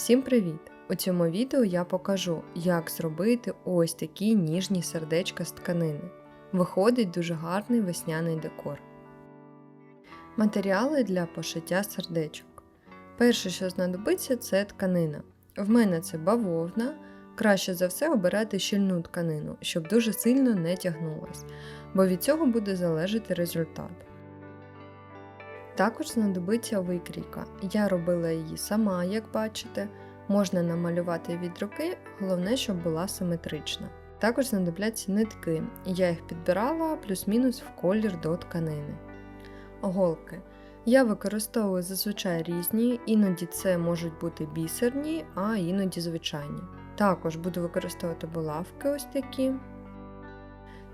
Всім привіт! У цьому відео я покажу, як зробити ось такі ніжні сердечка з тканини. Виходить дуже гарний весняний декор. Матеріали для пошиття сердечок. Перше, що знадобиться, це тканина. В мене це бавовна. Краще за все обирати щільну тканину, щоб дуже сильно не тягнулась, бо від цього буде залежати результат. Також знадобиться викрійка. Я робила її сама, як бачите. Можна намалювати від руки, головне, щоб була симетрична. Також знадобляться нитки, я їх підбирала плюс-мінус в колір до тканини. Голки. Я використовую зазвичай різні, іноді це можуть бути бісерні, а іноді звичайні. Також буду використовувати булавки ось такі,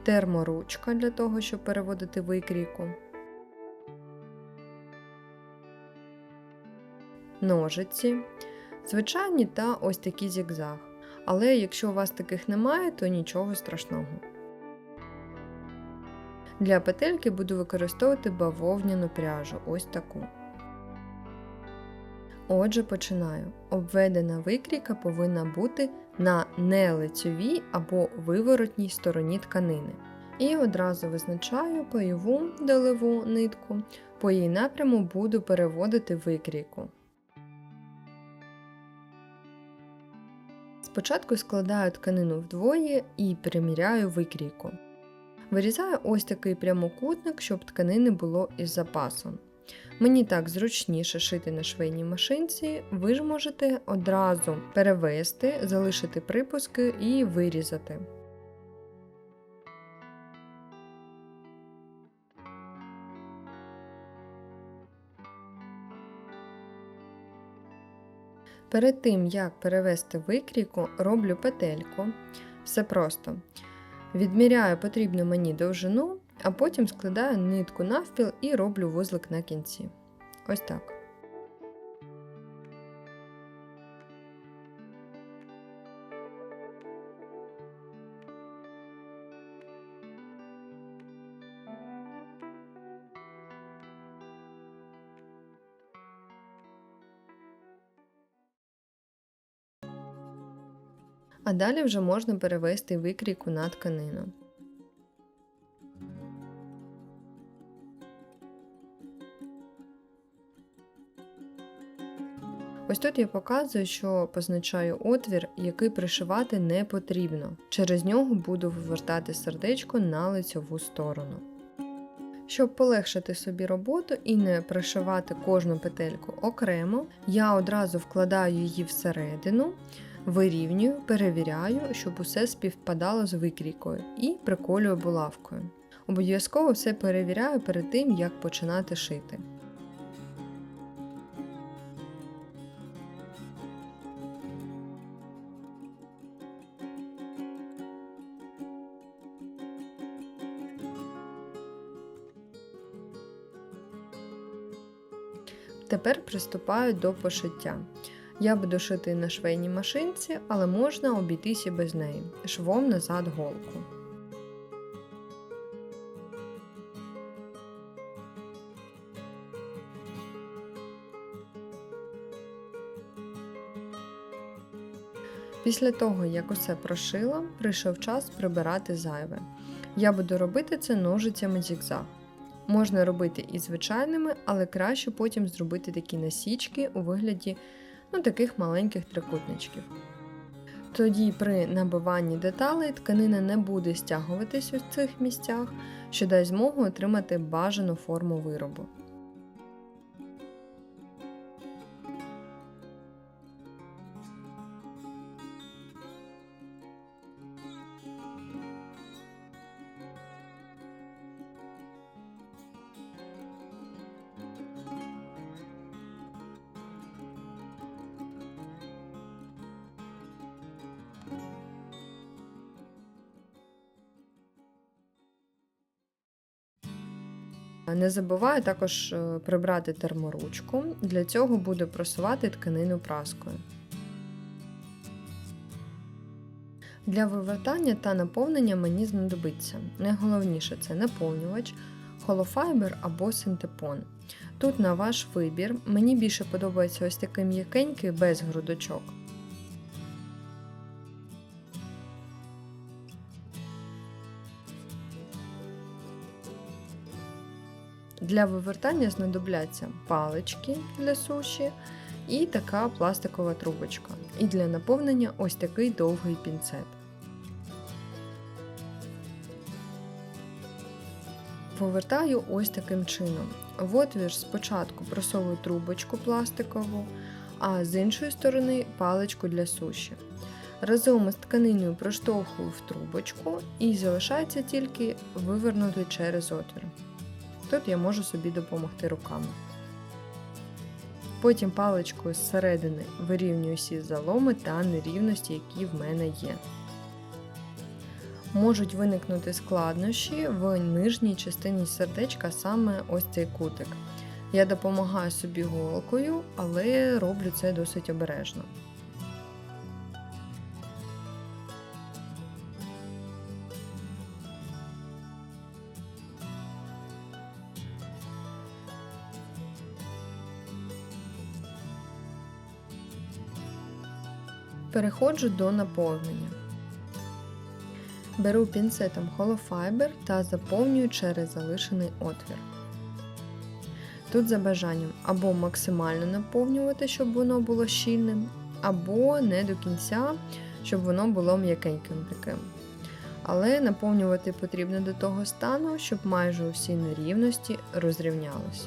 терморучка для того, щоб переводити викрійку. Ножиці, звичайні та ось такі зігзаг. Але якщо у вас таких немає, то нічого страшного. Для петельки буду використовувати бавовняну пряжу, ось таку. Отже, починаю. Обведена викрійка повинна бути на нелицьовій або виворотній стороні тканини. І одразу визначаю пайову долеву нитку, по її напряму буду переводити викрійку. Спочатку складаю тканину вдвоє і приміряю викрійку. Вирізаю ось такий прямокутник, щоб тканини було із запасом. Мені так зручніше шити на швейній машинці, ви ж можете одразу перевести, залишити припуски і вирізати. Перед тим, як перевести викрійку, роблю петельку. Все просто. Відміряю потрібну мені довжину, а потім складаю нитку навпіл і роблю вузлик на кінці. Ось так. А далі вже можна перевести викрійку на тканину. Ось тут я показую, що позначаю отвір, який пришивати не потрібно. Через нього буду вивертати сердечко на лицьову сторону. Щоб полегшити собі роботу і не пришивати кожну петельку окремо, я одразу вкладаю її всередину, вирівнюю, перевіряю, щоб усе співпадало з викрійкою, і приколюю булавкою. Обов'язково все перевіряю перед тим, як починати шити. Тепер приступаю до пошиття. Я буду шити на швейній машинці, але можна обійтися без неї, швом назад голку. Після того, як усе прошила, прийшов час прибирати зайве. Я буду робити це ножицями зігзаг. Можна робити і звичайними, але краще потім зробити такі насічки у вигляді ну, таких маленьких трикутничків. Тоді при набиванні деталей тканина не буде стягуватись у цих місцях, що дасть змогу отримати бажану форму виробу. Не забуваю також е, прибрати терморучку. Для цього буду просувати тканину праскою. Для вивертання та наповнення мені знадобиться. Найголовніше це наповнювач, холофайбер або синтепон. Тут на ваш вибір. Мені більше подобається ось такий м'якенький без грудочок. Для вивертання знадобляться палички для суші і така пластикова трубочка. І для наповнення ось такий довгий пінцет. Повертаю ось таким чином. В отвір спочатку просовую трубочку пластикову, а з іншої сторони паличку для суші. Разом із тканиною проштовхую в трубочку і залишається тільки вивернути через отвір. Тут я можу собі допомогти руками. Потім паличкою зсередини вирівнюю всі заломи та нерівності, які в мене є. Можуть виникнути складнощі в нижній частині сердечка, саме ось цей кутик. Я допомагаю собі голкою, але роблю це досить обережно. Переходжу до наповнення. Беру пінцетом холофайбер та заповнюю через залишений отвір. Тут за бажанням або максимально наповнювати, щоб воно було щільним, або не до кінця, щоб воно було м'якеньким таким. Але наповнювати потрібно до того стану, щоб майже усі нерівності розрівнялись.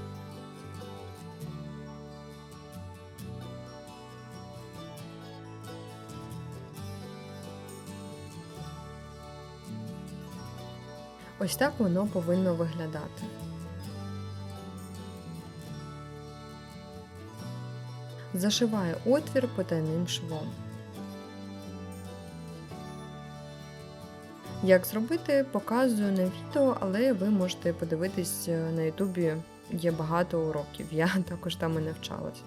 Ось так воно повинно виглядати. Зашиваю отвір потайним швом. Як зробити, показую на відео, але ви можете подивитись е, на ютубі є багато уроків. Я також там і навчалась.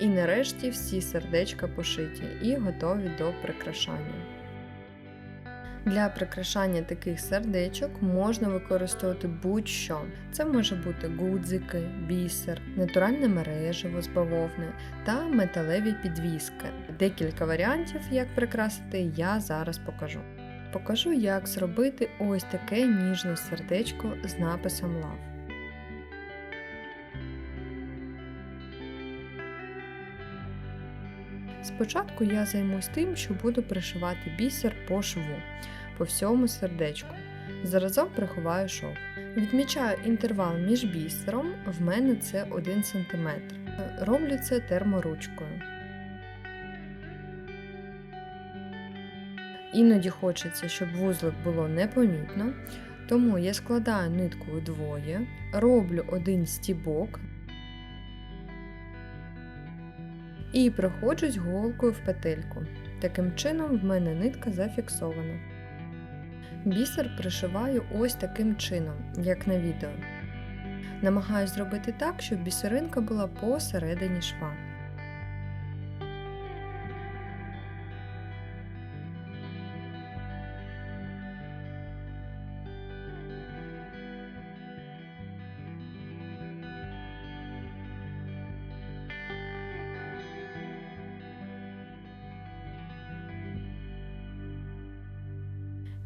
І нарешті всі сердечка пошиті і готові до прикрашання. Для прикрашання таких сердечок можна використовувати будь-що. Це може бути гудзики, бісер, натуральне мережево з бавовни та металеві підвіски. Декілька варіантів, як прикрасити, я зараз покажу. Покажу, як зробити ось таке ніжне сердечко з написом Love. Спочатку я займусь тим, що буду пришивати бісер по шву, по всьому сердечку. Заразом приховаю шов. Відмічаю інтервал між бісером, в мене це 1 см. Роблю це терморучкою. Іноді хочеться, щоб вузлик було непомітно, тому я складаю нитку вдвоє, роблю один стібок і проходжусь голкою в петельку. Таким чином в мене нитка зафіксована. Бісер пришиваю ось таким чином, як на відео. Намагаюсь зробити так, щоб бісеринка була посередині шва.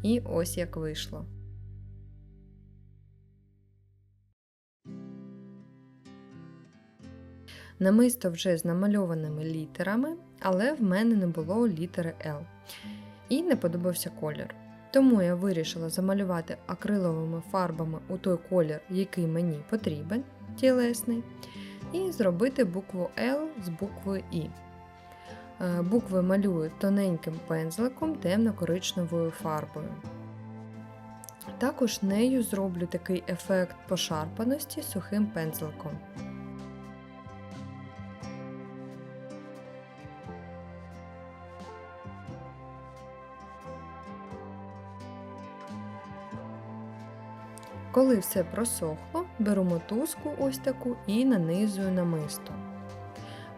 І ось як вийшло. Намисто вже з намальованими літерами, але в мене не було літери L. І не подобався колір. Тому я вирішила замалювати акриловими фарбами у той колір, який мені потрібен, тілесний, і зробити букву L з буквою І. Е, Букви малюю тоненьким пензликом темно-коричневою фарбою. Також нею зроблю такий ефект пошарпаності сухим пензликом. Коли все просохло, беру мотузку ось таку і нанизую намисто.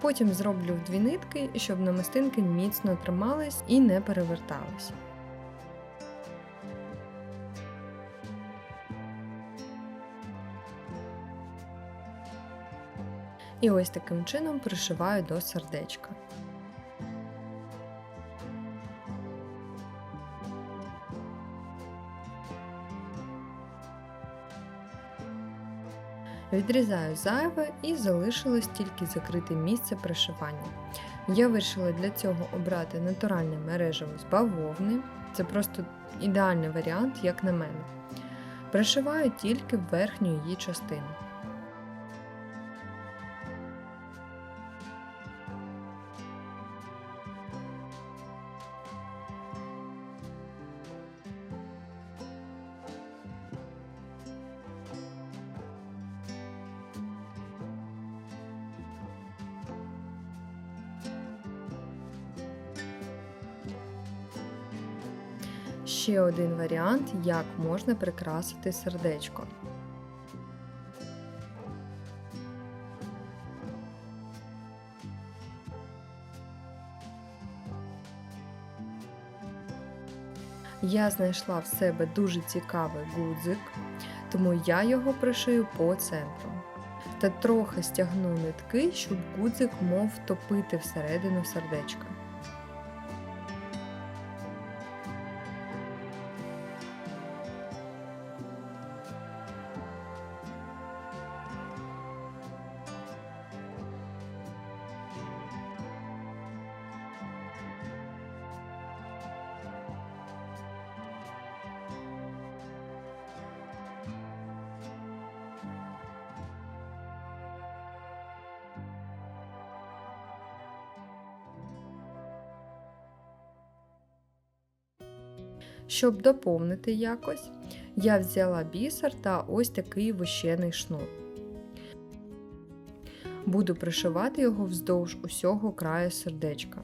Потім зроблю дві нитки, щоб намистинки міцно тримались і не перевертались. І ось таким чином пришиваю до сердечка. Відрізаю зайве і залишилось тільки закрите місце пришивання. Я вирішила для цього обрати натуральне мережево з бавовни. Це просто ідеальний варіант, як на мене. Пришиваю тільки верхню її частину. Ще один варіант, як можна прикрасити сердечко. Я знайшла в себе дуже цікавий гудзик, тому я його пришию по центру. Та трохи стягну нитки, щоб гудзик мов втопити всередину сердечка. Щоб доповнити якось, я взяла бісер та ось такий вищений шнур. Буду пришивати його вздовж усього краю сердечка.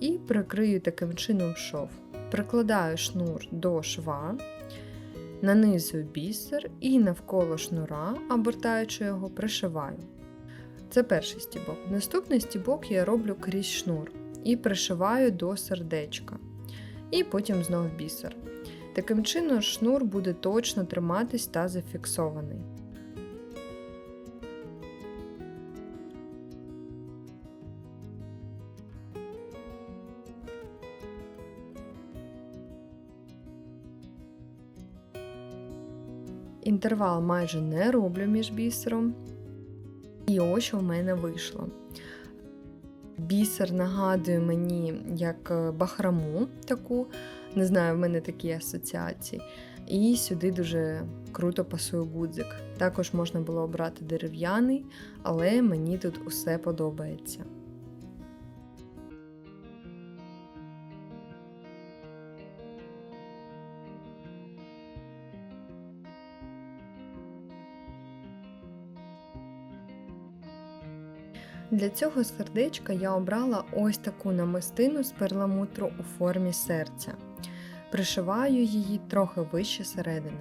І прикрию таким чином шов. Прикладаю шнур до шва, нанизую бісер і навколо шнура, обертаючи його, пришиваю. Це перший стібок. Наступний стібок я роблю крізь шнур і пришиваю до сердечка і потім знов бісер. Таким чином, шнур буде точно триматись та зафіксований. Інтервал майже не роблю між бісером. І ось в мене вийшло. Бісер нагадує мені як е, бахраму таку, не знаю, в мене такі асоціації. І сюди дуже круто пасує гудзик. Також можна було обрати дерев'яний, але мені тут усе подобається. Для цього сердечка я обрала ось таку намистину з перламутру у формі серця. Пришиваю її трохи вище середини.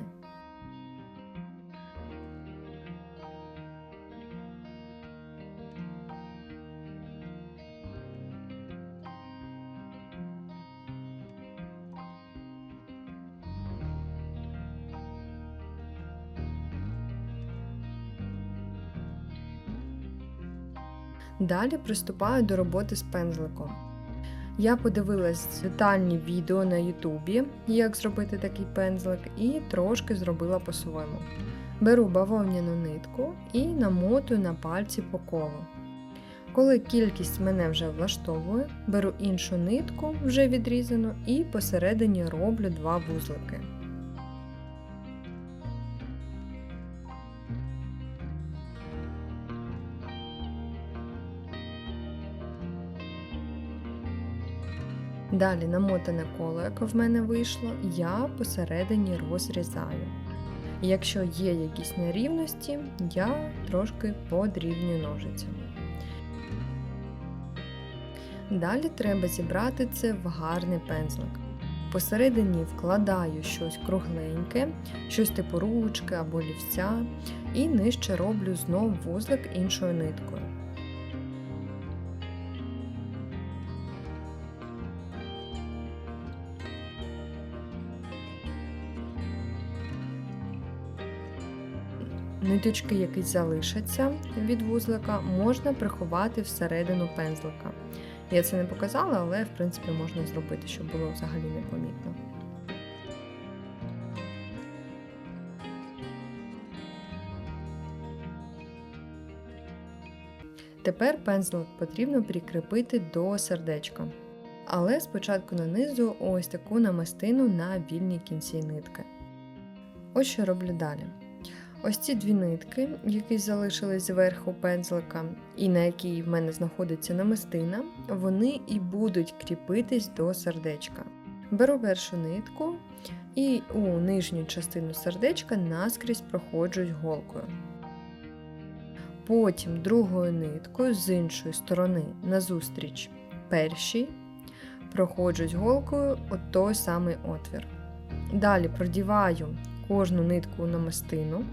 Далі приступаю до роботи з пензликом. Я подивилась детальні відео на Ютубі, як зробити такий пензлик, і трошки зробила по-своєму. Беру бавовняну нитку і намотую на пальці по колу. Коли кількість мене вже влаштовує, беру іншу нитку, вже відрізану, і посередині роблю два вузлики. Далі намотане коло, яке в мене вийшло, я посередині розрізаю. Якщо є якісь нерівності, я трошки подрівнюю ножицями. Далі треба зібрати це в гарний пензлик. Посередині вкладаю щось кругленьке, щось типу ручки або лівця, і нижче роблю знов вузлик іншою ниткою. Ниточки, які залишаться від вузлика, можна приховати всередину пензлика. Я це не показала, але в принципі можна зробити, щоб було взагалі непомітно. Тепер пензлик потрібно прикріпити до сердечка. Але спочатку нанизу ось таку намистину на вільній кінці нитки. Ось що роблю далі. Ось ці дві нитки, які залишились зверху пензлика, і на якій в мене знаходиться намистина, вони і будуть кріпитись до сердечка. Беру першу нитку і у нижню частину сердечка наскрізь проходжусь голкою. Потім другою ниткою з іншої сторони назустріч першій проходжусь голкою от той самий отвір. Далі продіваю кожну нитку намистину.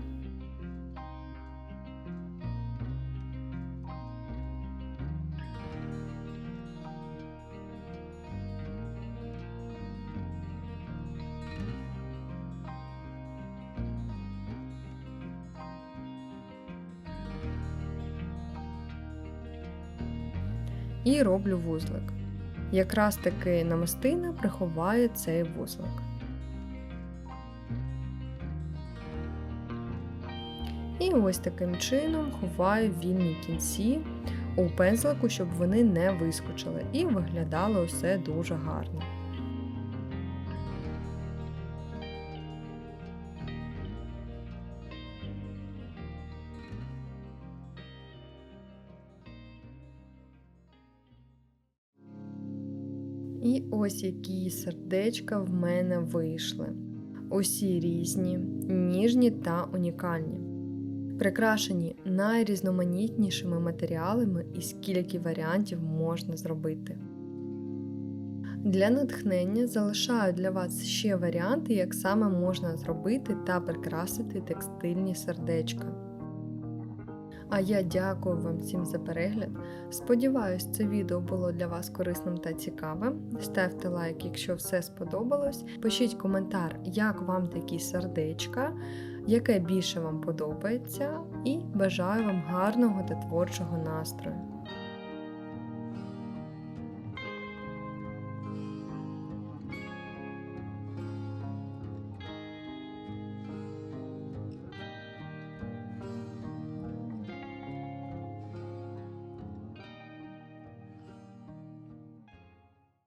І роблю вузлик. Якраз таки намистина приховає цей вузлик. І ось таким чином ховаю вільні кінці у пензлику, щоб вони не вискочили, і виглядало все дуже гарно. І ось які сердечка в мене вийшли. Усі різні, ніжні та унікальні. Прикрашені найрізноманітнішими матеріалами і скільки варіантів можна зробити. Для натхнення залишаю для вас ще варіанти, як саме можна зробити та прикрасити текстильні сердечка. А я дякую вам всім за перегляд. Сподіваюсь, це відео було для вас корисним та цікавим. Ставте лайк, якщо все сподобалось. Пишіть коментар, як вам такі сердечка, яке більше вам подобається, і бажаю вам гарного та творчого настрою.